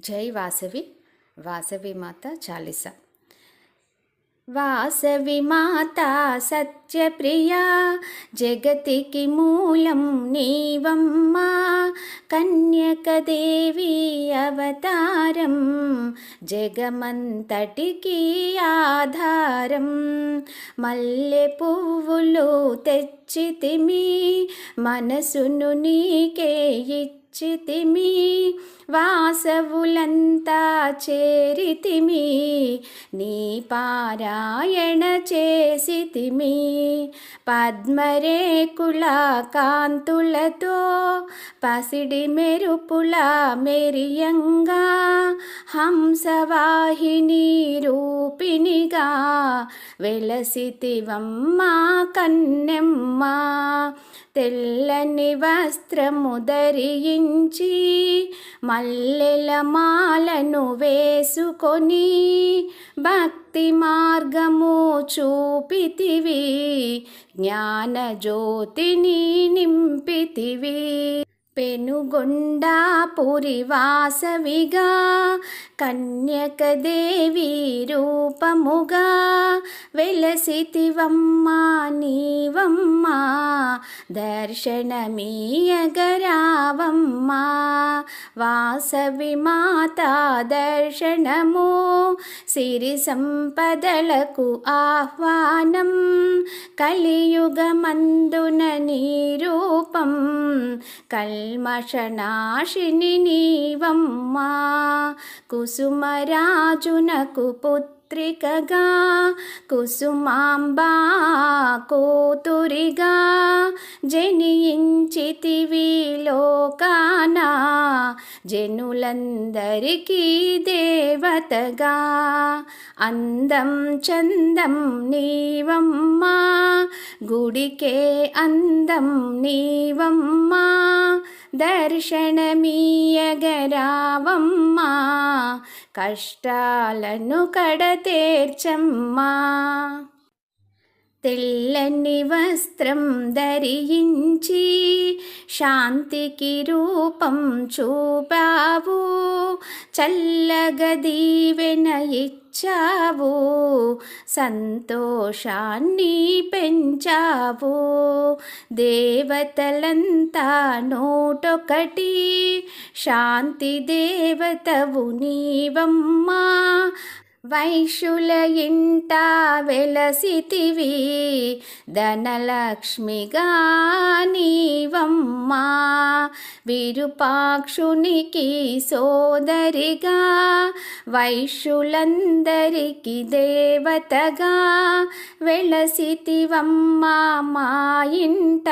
జై వాసవి వాసవి మాత చాలీస. వాసవి మాత సత్యప్రియా జగతికి మూలం నీవమ్మా కన్యకదేవి అవతారం జగమంతటికి ఆధారం. మల్లె పువ్వులు తెచ్చితిమి మనసును నీకే ఇచ్చితిమి వాసవులంతా చేరితిమి నీ పారాయణ చేసితిమి. పద్మరేకుల కాంతులతో పసిడి మెరుపుల మెరియంగా హంసవాహిని రూపిణిగా వెలసితివమ్మా కన్నెమ్మ. తెల్లని వస్త్రము ధరించి మల్లె మాలను వేసుకొని భక్తి మార్గము చూపితివి జ్ఞాన జ్యోతిని నింపితివి. పెనుగొండాపురి వాసవిగా కన్యకదేవి రూపముగా వెలసితివమ్మా నీ దర్శనమీయగరావమ్మా వాసవి మాత దర్శనము సిరి సంపదలకు ఆహ్వానం కలియుగమందున నీరూపం కల్మషనాశిని నీవమ్మా కుసుమరాజునకు పుత్ర పుత్రికగా కుసుమాంబా కూతురిగా జనించితివి లోకాన జనులందరికీ దేవతగా. అందం చందం నీవమ్మా గుడికే అందం నీవమ్మా. దర్శనమీయగరావమ్మా కష్టాలను కడతేర్చమ్మా. తెల్లని వస్త్రం ధరించి శాంతికి రూపం చూపావు చల్లగా దీవెన ఇచ్చావు సంతోషాన్ని పెంచావు. దేవతలంతా నోటొకటి శాంతి దేవతవు నీవమ్మా. వైశుల ఇంట వెలసితివి ధనలక్ష్మిగా నీవమ్మా. విరుపాక్షునికి సోదరిగా వైశ్యులందరికి దేవతగా వెలసితివమ్మా మా ఇంట.